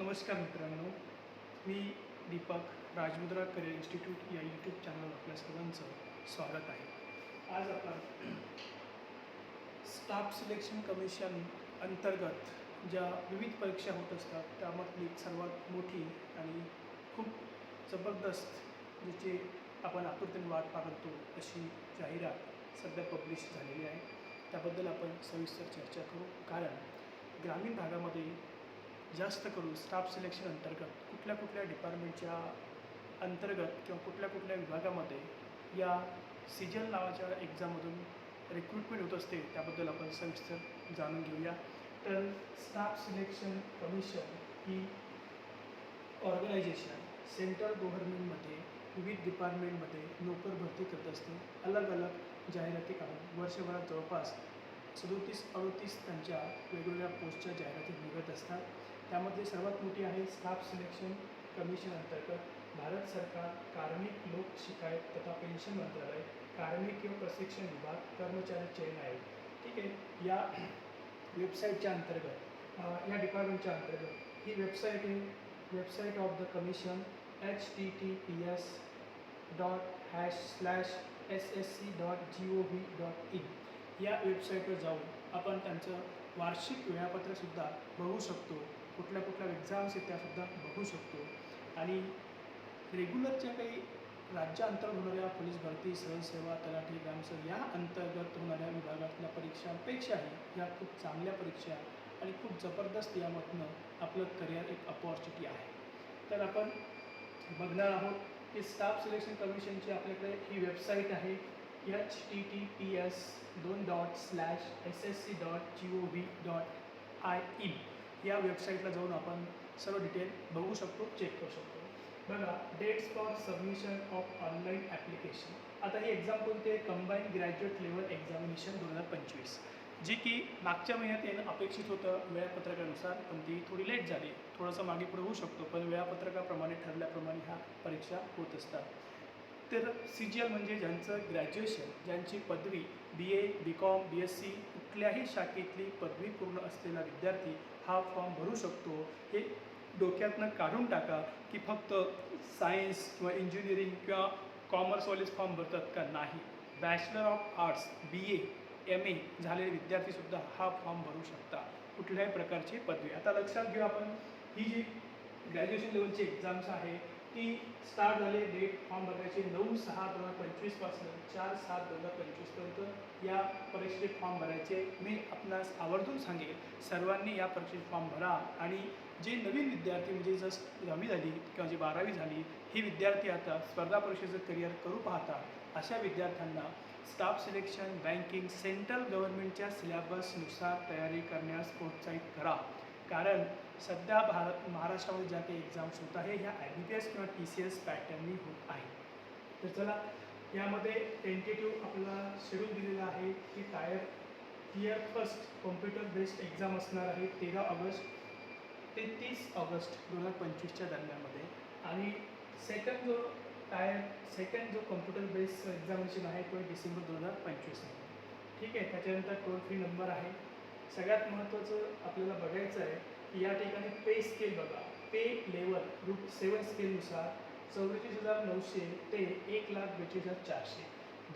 नमस्कार मित्रांनो. मी दीपक राजमुद्रा करिअर इन्स्टिट्यूट या यूट्यूब चॅनलवर आपल्या सर्वांचं स्वागत आहे. आज आपण स्टाफ सिलेक्शन कमिशन अंतर्गत ज्या विविध परीक्षा होत असतात त्यामधली सर्वात मोठी आणि खूप जबरदस्त जिची आपण आतुरतेने वाट पाहतो अशी जाहिरात सध्या पब्लिश झालेली आहे. त्याबद्दल आपण सविस्तर चर्चा करू. कारण ग्रामीण भागामध्ये जास्त करून स्टाफ सिलेक्शन अंतर्गत कुठल्या कुठल्या डिपार्टमेंटच्या अंतर्गत किंवा कुठल्या कुठल्या विभागामध्ये या सिजल नावाच्या एक्झाममधून रिक्रुटमेंट होत असते त्याबद्दल आपण सविस्तर जाणून घेऊया. तर स्टाफ सिलेक्शन कमिशन ही ऑर्गनायझेशन सेंट्रल गव्हर्नमेंटमध्ये विविध डिपार्टमेंटमध्ये नोकर भरती करत असते. अलग अलग जाहिराती काढून वर्षभरात जवळपास सदोतीस अडोतीस त्यांच्या वेगवेगळ्या पोस्टच्या जाहिराती निघत असतात. त्यामध्ये सर्वात मोठी आहे स्टाफ सिलेक्शन कमिशन अंतर्गत. भारत सरकार कार्मिक लोक शिकायत तथा पेन्शन मंत्रालय कार्मिक किंवा प्रशिक्षण विभाग कर्मचारी चयन आहे ठीक आहे. या वेबसाईटच्या अंतर्गत या डिपार्टमेंटच्या अंतर्गत ही वेबसाईट आहे. Website of the commission H T T P S dot hash slash S S C dot G O V dot in या वेबसाईटवर जाऊन आपण त्यांचं वार्षिक वेळापत्रकसुद्धा बघू शकतो. कुठल्या कुठल्या एक्झाम्स आहेत त्यासुद्धा बघू शकतो. आणि रेग्युलरच्या काही राज्याअंतर्गत होणाऱ्या पोलीस भरती सहसेवा तलाठी ग्रामसेवक या अंतर्गत होणाऱ्या विभागातल्या परीक्षांपेक्षाही या खूप चांगल्या परीक्षा आणि खूप जबरदस्त यामधनं आपलं करिअर एक अपॉर्च्युनिटी आहे. तर आपण बघणार आहोत की स्टाफ सिलेक्शन कमिशनची आपल्याकडे ही वेबसाईट आहे. H T T P S दोन dot slash S S C dot G O V dot I in या वेबसाईटला जाऊन आपण सर्व डिटेल बघू शकतो चेक करू शकतो. बघा dates for submission of online application आता ही एक्झाम कोणती आहे? कंबाईन ग्रॅज्युएट लेवल एक्झामिनेशन दोन हजार पंचवीस. जी की मागच्या महिन्यात येणं अपेक्षित होतं वेळापत्रकानुसार पण ती थोडी लेट झाली. थोडंसं मागे पुढे होऊ शकतो पण वेळापत्रकाप्रमाणे ठरल्याप्रमाणे ह्या परीक्षा होत असतात. तर सी जी एल म्हणजे ज्यांचं ग्रॅज्युएशन ज्यांची पदवी B A B com B S C कुठल्याही शाखेतली पदवी पूर्ण असलेला विद्यार्थी हा फॉर्म भरू शकतो. हे डोक्यातनं काढून टाका की फक्त सायन्स किंवा इंजिनिअरिंग किंवा कॉमर्सवालेच फॉर्म भरतात का नाही. Bachelor of arts B A M A झालेले विद्यार्थीसुद्धा हा फॉर्म भरू शकता. कुठल्याही प्रकारची पदवी. आता लक्षात घेऊ आपण ही जी ग्रॅज्युएशन लेवलची एक्झाम्स आहे ती स्टार्ट झाले डेट फॉर्म भरण्याची नऊ सहा दोन हजार पंचवीसपासून चार सात दोन हजार पंचवीसपर्यंत या परीक्षेचे फॉर्म भरायचे. मी आपणास आवर्जून सांगेन सर्वांनी या परीक्षेचे फॉर्म भरा आणि जे नवीन विद्यार्थी म्हणजे जस्ट दहावी झाली किंवा जी बारावी झाली ही विद्यार्थी आता स्पर्धा परीक्षेचं करिअर करू पाहतात. अशा विद्यार्थ्यांना स्टाफ सिलेक्शन बँकिंग सेंट्रल गव्हर्नमेंटच्या सिलेबसनुसार तयारी करण्यास प्रोत्साहित करा. कारण सध्या भारत महाराष्ट्रामध्ये ज्या काही एक्झाम्स होत आहे ह्या आय बी पी एस किंवा टी सी एस पॅटर्ननी होत आहे तर चला यामध्ये टेंटेटिव्ह आपल्याला शेड्यूल दिलेला आहे की tier tier first computer based exam असणार आहे तेरा ऑगस्ट ते तीस ऑगस्ट दोन हजार पंचवीसच्या दरम्यानमध्ये. आणि सेकंड जो टायर सेकंड जो कॉम्प्युटर बेस्ड एक्झामिनेशन आहे तो डिसेंबर दोन हजार पंचवीसमध्ये. ठीक आहे त्याच्यानंतर टोल फ्री नंबर आहे. सगळ्यात महत्त्वाचं आपल्याला बघायचं आहे की या ठिकाणी पे स्केल बघा. पे लेवल ग्रुप सेवन स्केलनुसार चौवेचाळीस हजार नऊशे ते एक लाख बेचाळीस हजार चारशे.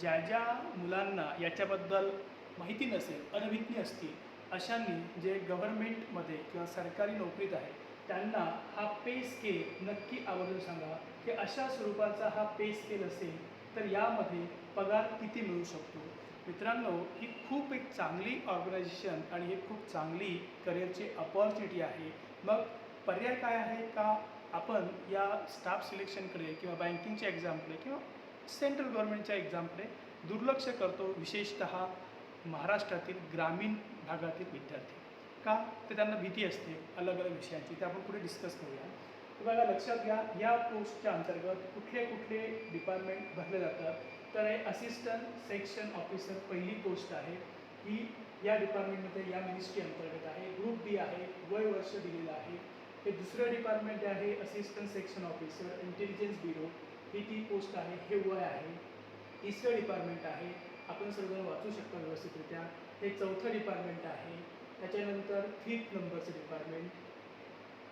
ज्या ज्या मुलांना याच्याबद्दल माहिती नसेल अनभिज्ञ असतील अशांनी जे गव्हर्नमेंटमध्ये किंवा सरकारी नोकरीत आहे त्यांना हा पे स्केल नक्की आवर्जून सांगा की अशा स्वरूपाचा हा पे स्केल असेल तर यामध्ये पगार किती मिळू शकतो? मित्रांनो ही खूप एक चांगली ऑर्गनायझेशन आणि ही खूप चांगली करिअरची अपॉर्च्युनिटी आहे. मग पर्याय काय आहे का आपण या स्टाफ सिलेक्शनकडे किंवा बँकिंगच्या एक्झामकडे किंवा सेंट्रल गव्हर्नमेंटच्या एक्झामकडे दुर्लक्ष करतो विशेषतः महाराष्ट्रातील ग्रामीण भागातील विद्यार्थी. का? ते त्यांना भीती असते अलग अलग विषयांची. ते आपण पुढे डिस्कस करूया. बघा लक्षात घ्या या पोस्टच्या अंतर्गत कुठले कुठले डिपार्टमेंट भरले जातात. तर हे असिस्टंट सेक्शन ऑफिसर पहिली पोस्ट आहे. ही या डिपार्टमेंटमध्ये या मिनिस्ट्री अंतर्गत आहे. ग्रुप बी आहे. वय वर्ष दिलेलं आहे. हे दुसरं डिपार्टमेंट आहे assistant section officer intelligence bureau ही ती पोस्ट आहे. हे वय आहे. तिसरं डिपार्टमेंट आहे. आपण सर्वजण वाचू शकता व्यवस्थितरित्या. हे चौथं डिपार्टमेंट आहे. त्याच्यानंतर फिफ्थ नंबरचं डिपार्टमेंट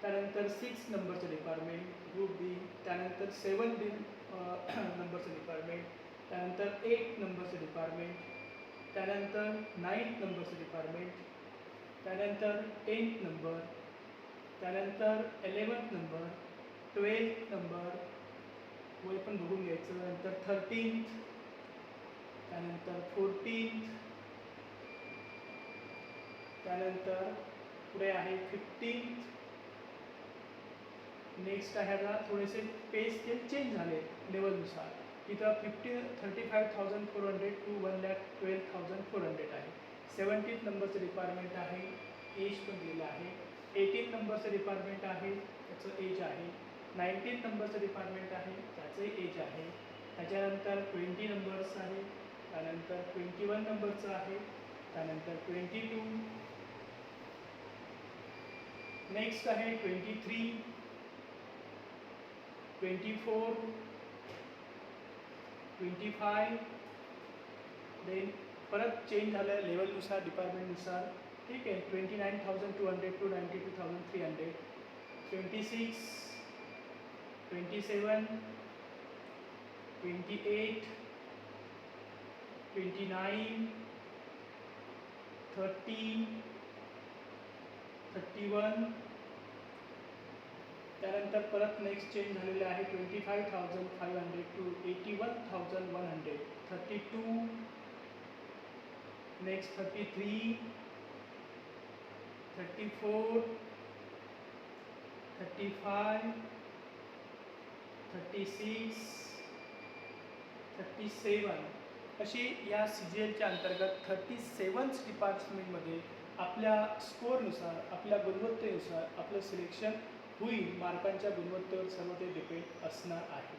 त्यानंतर सिक्स नंबरचं डिपार्टमेंट ग्रुप बी त्यानंतर सेवन बी नंबरचं डिपार्टमेंट त्यानंतर एट नंबरचं डिपार्टमेंट त्यानंतर नाईन्थ नंबरचं डिपार्टमेंट त्यानंतर टेन्थ नंबर त्यानंतर एलेवन्थ नंबर ट्वेल्थ नंबर वय पण बघून घ्यायचं. नंतर थर्टीन्थ त्यानंतर फोर्टीन्थ त्यानंतर पुढे आहे फिफ्टीन्थ नेक्स्ट आहे आता थोडेसे पे स्केल चेंज झाले लेवलनुसार इथं fifty thirty five thousand four hundred two one lakh twelve thousand four hundred आहे. सेवन्टीन नंबरचं डिपार्टमेंट आहे एज पण दिलेलं आहे. एटीन नंबरचं डिपार्टमेंट आहे त्याचं एज आहे. नाईन्टीन नंबरचं डिपार्टमेंट आहे त्याचं एज आहे. त्याच्यानंतर ट्वेंटी नंबर्स आहे त्यानंतर ट्वेंटी वन नंबरचं आहे त्यानंतर ट्वेंटी टू नेक्स्ट आहे twenty three twenty four twenty five then परत चेंज झालं लेवलनुसार डिपार्टमेंटनुसार ठीक आहे twenty nine thousand two hundred two ninety two thousand three hundred twenty six twenty seven twenty eight twenty nine thirty thirty one त्यानंतर परत next change झालेले आहे twenty five thousand five hundred two eighty one thousand one hundred thirty two next thirty three thirty four thirty five thirty six thirty seven अशी या C जी एलच्या अंतर्गत thirty sevens डिपार्टमेंटमध्ये आपल्या स्कोरनुसार आपल्या गुणवत्तेनुसार आपलं सिलेक्शन होईल मार्कांच्या गुणवत्तेवर सर्व ते डिपेंड असणार आहे.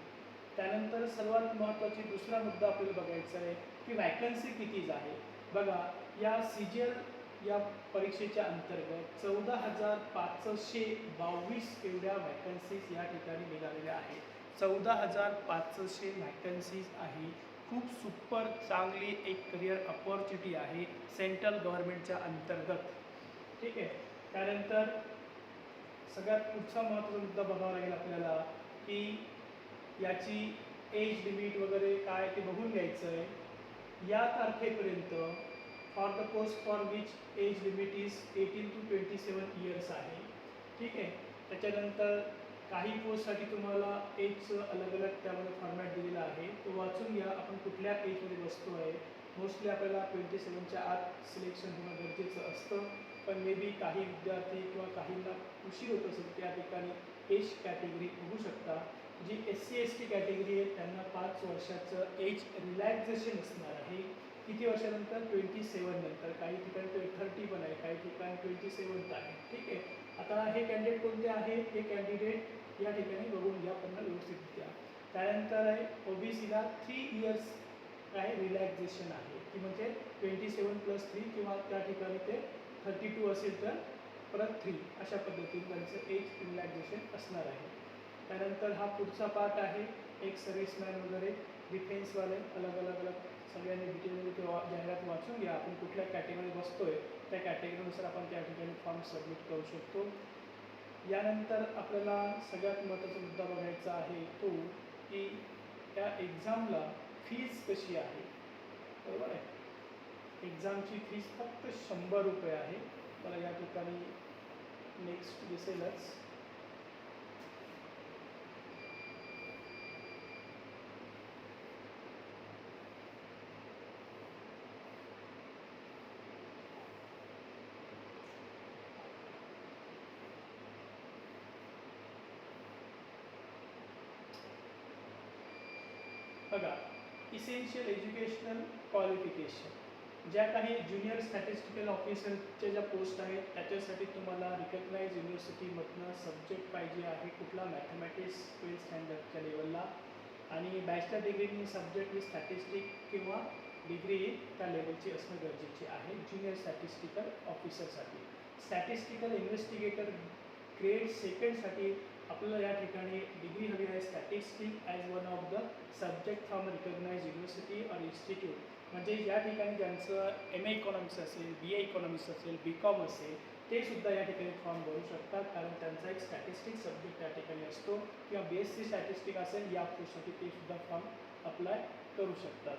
त्यानंतर सर्वात महत्त्वाची दुसरा मुद्दा आपल्याला बघायचा आहे की वॅकन्सी कितीच आहे. बघा या सी जी एल या परीक्षेच्या अंतर्गत चौदा हजार पाचशे बावीस एवढ्या वॅकन्सीज या ठिकाणी निघालेल्या आहेत. चौदा हजार पाचशे व्हॅकन्सीज आहे. खूप सुपर चांगली एक करिअर अपॉर्च्युनिटी आहे सेंट्रल गव्हर्नमेंटच्या अंतर्गत. ठीक आहे? त्यानंतर सगळ्यात पुढचा महत्त्वाचा मुद्दा बघावा लागेल आपल्याला की याची एज लिमिट वगैरे काय ते बघून घ्यायचं आहे या तारखेपर्यंत for the post for which age limit is eighteen to twenty seven years आहे. ठीक आहे? त्याच्यानंतर काही पोस्टसाठी तुम्हाला एजचं अलग अलग त्यामध्ये फॉर्मॅट दिलेला आहे. तो वाचून घ्या. आपण कुठल्या एजमध्ये बसतो आहे मोस्टली आपल्याला ट्वेंटी सेवनच्या आत सिलेक्शन होणं गरजेचं असतं. पण मे बी काही विद्यार्थी किंवा काहींना उशीर होत असेल त्या ठिकाणी एज कॅटेगरी बघू शकता. G S C S T category आहे त्यांना पाच वर्षाचं एज रिलॅक्झेशन असणार आहे. किती वर्षानंतर? ट्वेंटी सेवन नंतर. काही ठिकाणी थर्टी पण आहे काही ठिकाणी ट्वेंटी सेवन्थ आहे. ठीक आहे? आता हे कॅन्डिडेट कोणते आहे? हे कॅन्डिडेट या ठिकाणी बघून घ्या पण व्यवस्थितरित्या त्यानंतर आहे ओ बी सीला थ्री इयर्स काय रिलॅक्झेशन आहे? की म्हणजे ट्वेंटी सेवन प्लस थ्री किंवा त्या ठिकाणी ते थर्टी टू असेल तर परत थ्री अशा पद्धतीने त्यांचं एज रिलॅक्झेशन असणार आहे. त्यानंतर हा पुढचा पार्ट आहे एक सर्व्हिसमॅन वगैरे डिफेन्सवाले अलग अलग अलग सगळ्यांनी डिटेलमध्ये ते जाहिरात वाचून घ्या आपण कुठल्या कॅटेगरी बसतोय त्या कॅटेगरीनुसार आपण त्या ठिकाणी फॉर्म सबमिट करू शकतो. यानंतर आपल्याला सगळ्यात महत्त्वाचा मुद्दा बघायचा आहे तो की त्या एक्झामला फीज कशी आहे? बरोबर आहे? एक्झामची फीज फक्त शंभर रुपये आहे. मला या नेक्स्ट दिसेलच. बघा इसेन्शियल एज्युकेशनल क्वालिफिकेशन ज्या काही ज्युनियर स्टॅटिस्टिकल ऑफिसरच्या ज्या पोस्ट आहेत त्याच्यासाठी तुम्हाला रिकग्नाइज युनिव्हर्सिटीमधनं सब्जेक्ट पाहिजे आहे कुठला मॅथमॅटिक्स ट्वेल्थ स्टँडर्डच्या लेवलला आणि बॅचलर डिग्री सब्जेक्ट ही स्टॅटिस्टिक किंवा डिग्री त्या लेवलची असणं गरजेचे आहे ज्युनियर स्टॅटिस्टिकल ऑफिसरसाठी स्टॅटिस्टिकल इन्व्हेस्टिगेटर ग्रेड सेकंडसाठी आपल्याला या ठिकाणी डिग्री हवी आहे statistic as one of the subject from recognise university or institute म्हणजे या ठिकाणी ज्यांचं एम ए इकॉनॉमिक्स असेल बी ए इकॉनॉमिक्स असेल बी कॉम असेल ते सुद्धा या ठिकाणी फॉर्म भरू शकतात. कारण त्यांचा एक स्टॅटिस्टिक सब्जेक्ट या ठिकाणी असतो किंवा बी एस सी स्टॅटिस्टिक असेल या कोर्ससाठी ते सुद्धा फॉर्म अप्लाय करू शकतात.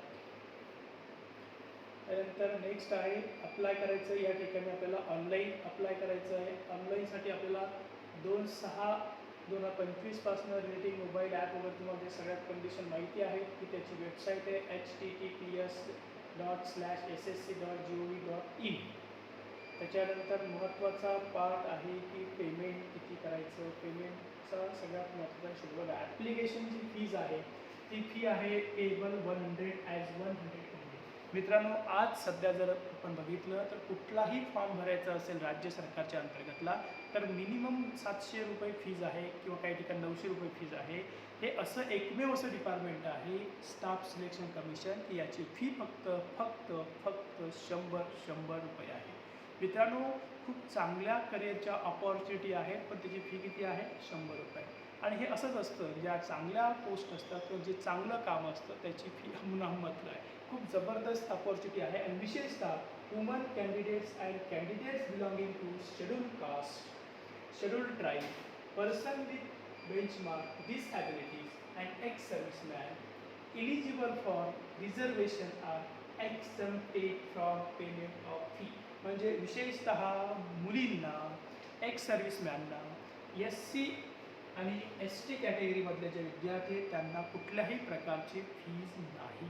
त्यानंतर नेक्स्ट आहे अप्लाय करायचं या ठिकाणी आपल्याला ऑनलाईन अप्लाय करायचं आहे. ऑनलाईनसाठी आपल्याला दोन सहा दोन हजार पंचवीसपासनं रिलेटिंग मोबाईल ॲपवर तुम्हाला जे सगळ्यात कंडिशन माहिती आहे की त्याची वेबसाईट आहे H T T P S dot slash S S C dot G O V dot in त्याच्यानंतर महत्त्वाचा पार्ट आहे की पेमेंट किती करायचं पेमेंटचा सगळ्यात महत्त्वाचा शोध बघा ॲप्लिकेशनची फीज आहे. ती फी आहे able one hundred as one hundred मित्रांनो आज सध्या जर आपण बघितलं तर कुठलाही फॉर्म भरायचा असेल राज्य सरकारच्या अंतर्गतला तर मिनिमम सातशे रुपये फीज आहे किंवा काही ठिकाणी नऊशे रुपये फीज आहे. हे असं एकमेव असं डिपार्टमेंट आहे स्टाफ सिलेक्शन कमिशन की याची फी फक्त फक्त फक्त शंभर शंभर रुपये आहे. मित्रांनो खूप चांगल्या करिअरच्या ऑपॉर्च्युनिटी आहेत पण त्याची फी किती आहे? शंभर रुपये. आणि हे असंच असतं ज्या चांगल्या पोस्ट असतात किंवा जे चांगलं काम असतं त्याची फी म्हटलं आहे. खूप जबरदस्त अपॉर्च्युनिटी आहे. आणि विशेषतः woman candidates and candidates belonging to schedule caste scheduled tribe, person with benchmark disabilities and ex-serviceman eligible for reservation are exempted from payment of fee. म्हणजे विशेषतः मुलींना एक्स सर्व्हिसमॅनना एस सी आणि एस टी कॅटेगरीमधले जे विद्यार्थी आहेत त्यांना कुठल्याही प्रकारची फीज नाही.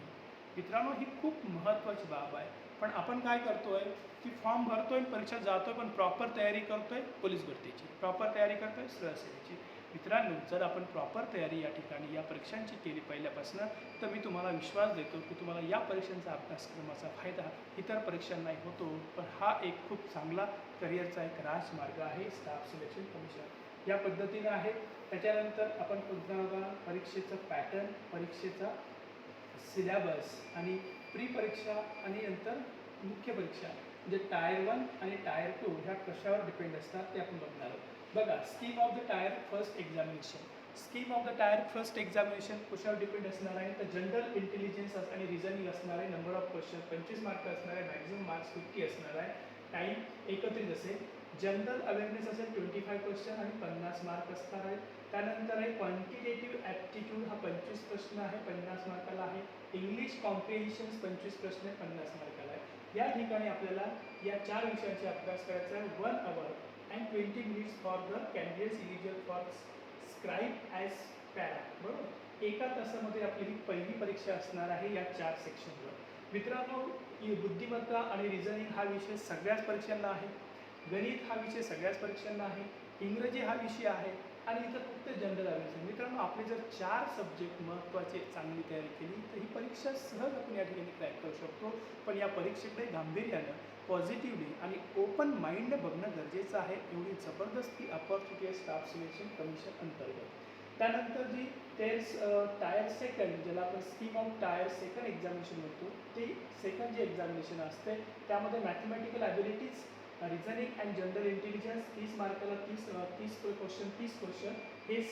मित्रांनो ही खूप महत्त्वाची बाब आहे. पण आपण काय करतो आहे की फॉर्म भरतो आहे परीक्षा जातो आहे पण प्रॉपर तयारी करतो आहे पोलीस भरतीची. प्रॉपर तयारी करतो आहे सहसेवेची मित्रांनो जर आपण प्रॉपर तयारी या ठिकाणी या परीक्षांची केली पहिल्यापासून तर मी तुम्हाला विश्वास देतो की तुम्हाला या परीक्षांचा अभ्यासक्रमाचा फायदा इतर परीक्षांनाही होतो. पण हा एक खूप चांगला करिअरचा एक राजमार्ग आहे. स्टाफ सिलेक्शन कमिशन या पद्धतीनं आहे. त्याच्यानंतर आपण पुन्हा परीक्षेचं पॅटर्न परीक्षेचा सिलेबस आणि प्री परीक्षा आणि नंतर मुख्य परीक्षा. म्हणजे टायर वन आणि टायर टू ह्या कशावर डिपेंड असतात ते आपण बघणार आहोत. बघा scheme of the tier first examination scheme of the tier first examination कशावर डिपेंड असणार आहे? तर जनरल इंटेलिजन्स आणि रिझनिंग असणार आहे नंबर ऑफ क्वेश्चन पंचवीस मार्क असणार आहे मॅक्झिमम मार्क्स फिफ्टी असणार आहे. टाईम एकत्रित असेल. जनरल अवेअरनेस असेल ट्वेंटी फाय क्वेश्चन आणि पन्नास मार्क असणार आहेत त्यानंतर आहे क्वांटिटेटिव्ह ॲप्टिट्यूड हा पंचवीस प्रश्न आहे पन्नास मार्काला आहे. इंग्लिश कॉम्प्रिहेशन्स पंचवीस प्रश्न आहे पन्नास मार्काला या ठिकाणी आपल्याला या चार विषयांचा अभ्यास करायचा आहे. One hour and twenty minutes for the candidates eligible for scribe as para बरोबर? एका तासामध्ये आपली ही पहिली परीक्षा असणार आहे या चार सेक्शनवर मित्रांनो बुद्धिमत्ता आणि रिझनिंग हा विषय सगळ्याच परीक्षांना आहे. गणित हा विषय सगळ्याच परीक्षांना आहे. इंग्रजी हा विषय आहे. आणि इथं फक्त जनरल अवेअरनेस मित्रांनो आपले जर चार सब्जेक्ट महत्त्वाचे चांगली तयारी केली तर ही परीक्षा सहज आपण या ठिकाणी क्रॅक करू शकतो. पण या परीक्षेकडे गांभीर्यानं पॉझिटिव्हली आणि ओपन माइंड बघणं गरजेचं आहे. एवढी जबरदस्त ही अपॉर्च्युनिटी आहे स्टाफ सिलेक्शन कमिशन अंतर्गत. त्यानंतर जी टेस टायर सेकंड ज्याला आपण scheme of tier second examination म्हणतो ते सेकंड जे एक्झामिनेशन असते त्यामध्ये mathematical abilities reasoning and general intelligence तीस मार्काला तीस तीस क्वेश्चन तीस क्वेश्चन हे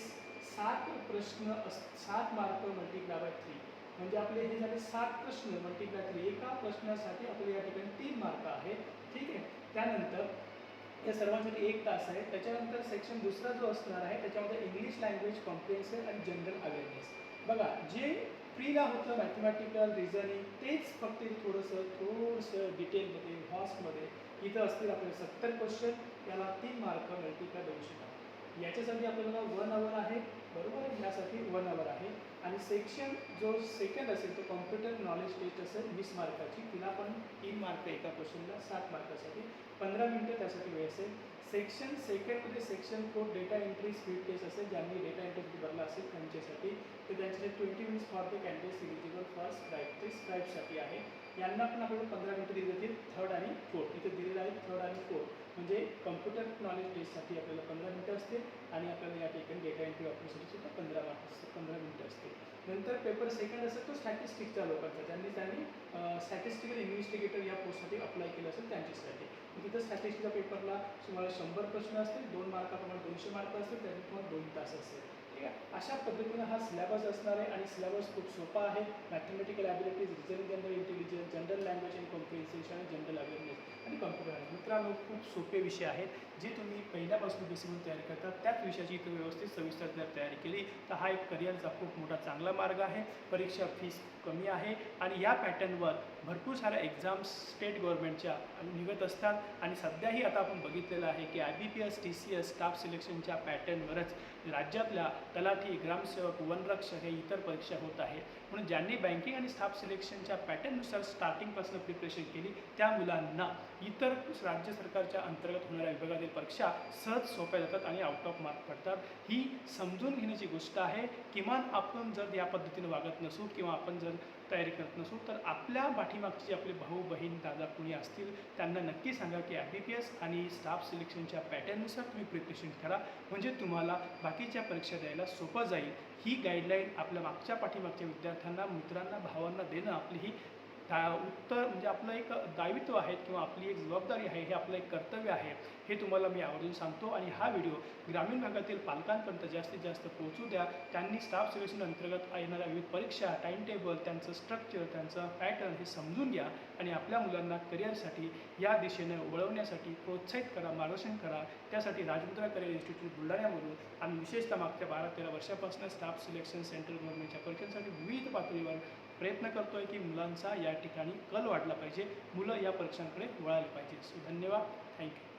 सात प्रश्न अस सात मार्क मल्टिप्लाय बाय थ्री म्हणजे आपले हे झाले सात प्रश्न मल्टिप्लाय थ्री एका प्रश्नासाठी आपले या ठिकाणी तीन मार्क आहेत ठीक आहे? त्यानंतर या सर्वांसाठी एक तास आहे. त्याच्यानंतर सेक्शन दुसरा जो असणार आहे त्याच्यामध्ये इंग्लिश लँग्वेज कॉम्प्रिहेन्सिव्ह आणि जनरल अवेअरनेस बघा जे फ्रीला होतं मॅथमॅटिकल रिझनिंग तेच फक्त थोडंसं थोडंसं डिटेलमध्ये व्हॉस्टमध्ये इथं असतील आपले सत्तर क्वेश्चन याला तीन मार्क मल्टिप्लाय दोनशे मार्क याच्यासाठी आपल्याला वन आवर आहे. बरोबर आहे? यासाठी वन आवर आहे. आणि सेक्शन जो सेकंड असेल तो कॉम्प्युटर नॉलेज टेस्ट असेल वीस मार्काची तिला पण तीन मार्क एका क्वेश्चनला सात मार्कासाठी. पंधरा मिनटं त्यासाठी वेळ असेल. Section सेकंडमध्ये section four data entry speed test असेल ज्यांनी डेटा एंट्री भरला असेल त्यांच्यासाठी. तर त्यांच्यासाठी twenty minutes for the candidates eligible for scribe ते स्क्राईबसाठी आहे. यांना पण आपल्याला पंधरा मिनटं दिली जातील. थर्ड आणि फोर्थ इथे दिलेलं आहे थर्ड आणि फोर्थ म्हणजे कम्प्युटर नॉलेज टेस्टसाठी आपल्याला पंधरा मिनटं असतील आणि आपल्याला या ठिकाणी डेटा एंट्री वापरण्यासाठी सुद्धा पंधरा मार्क्स पंधरा मिनटं असतील. नंतर पेपर सेकंड असेल तो स्टॅटिस्टिकच्या लोकांचा. ज्यांनी त्यांनी स्टॅटिस्टिकल इन्व्हेस्टिगेटर या पोस्टसाठी अप्लाय केलं असेल त्यांच्यासाठी. तिथं स्टॅटिस्टिकच्या पेपरला सुमारे शंभर प्रश्न असतील दोन मार्काप्रमाणे दोनशे मार्क असतील त्याच्यात तुम्हाला दोन तास असेल. ठीक आहे अशा पद्धतीनं हा सिलेबस असणार आहे आणि सिलेबस खूप सोपा आहे. Mathematical abilities reasoning general intelligence general language and comprehension आणि जनरल अवेअरनेस आणि कॉम्प्युटर आहे मित्रांनो खूप सोपे विषय आहेत. जे तुम्ही पहिल्यापासून बेसिकून तयारी करता त्याच विषयाची इथं व्यवस्थित सविस्तर जर तयारी केली तर हा एक करिअरचा खूप मोठा चांगला मार्ग आहे. परीक्षा फीस कमी आहे आणि या पॅटर्नवर भरपूर साऱ्या एक्झाम्स स्टेट गव्हर्नमेंटच्या निघत असतात. आणि सध्याही आता आपण बघितलेलं आहे की I B P S T C S staff सिलेक्शनच्या पॅटर्नवरच राज्यातल्या तलाठी ग्रामसेवक वनरक्षक हे इतर परीक्षा होत आहेत म्हणून ज्यांनी बँकिंग आणि स्टाफ सिलेक्शनच्या पॅटर्ननुसार स्टार्टिंगपासून प्रिपरेशन केली त्या मुलांना इतर राज्य सरकारच्या अंतर्गत होणाऱ्या विभागातील परीक्षा सहज सोप्या जातात आणि आउट ऑफ मार्क पडतात. ही समजून घेण्याची गोष्ट आहे. किमान आपण जर या पद्धतीने वागत नसू किंवा आपण जर तयारी करत नसू तर आपल्या पाठीमागचे आपले भाऊ बहीण दादा कुणी असतील त्यांना नक्की सांगा की आय बी पी एस आणि स्टाफ सिलेक्शनच्या पॅटर्ननुसार तुम्ही प्रिपरेशन करा. म्हणजे तुम्हाला बाकीच्या परीक्षा द्यायला सोपं जाईल. ही गाईडलाईन आपल्या मागच्या पाठीमागच्या विद्यार्थ्यांना मित्रांना भावांना देणं आपली ही दा उत्तर म्हणजे आपलं एक दायित्व आहे किंवा आपली एक जबाबदारी आहे हे आपलं एक कर्तव्य आहे हे तुम्हाला मी आवर्जून सांगतो. आणि हा व्हिडिओ ग्रामीण भागातील पालकांपर्यंत जास्तीत जास्त पोहोचू द्या. त्यांनी स्टाफ सिलेक्शन अंतर्गत येणाऱ्या विविध परीक्षा टाईम टेबल त्यांचं स्ट्रक्चर त्यांचं पॅटर्न हे समजून घ्या. आणि आपल्या मुलांना करिअरसाठी या दिशेने वळवण्यासाठी प्रोत्साहित करा मार्गदर्शन करा. त्यासाठी राजमुद्रा करिअर इन्स्टिट्यूट बुलढाण्यामधून आम्ही विशेषतः मागच्या बारा तेरा वर्षापासून स्टाफ सिलेक्शन सेंट्रल गव्हर्नमेंटच्या परीक्षांसाठी विविध पातळीवर प्रयत्न करतो आहे की मुलांचा या ठिकाणी कल वाढला पाहिजे मुलं या परीक्षांकडे वळायला पाहिजे. सो धन्यवाद. थँक्यू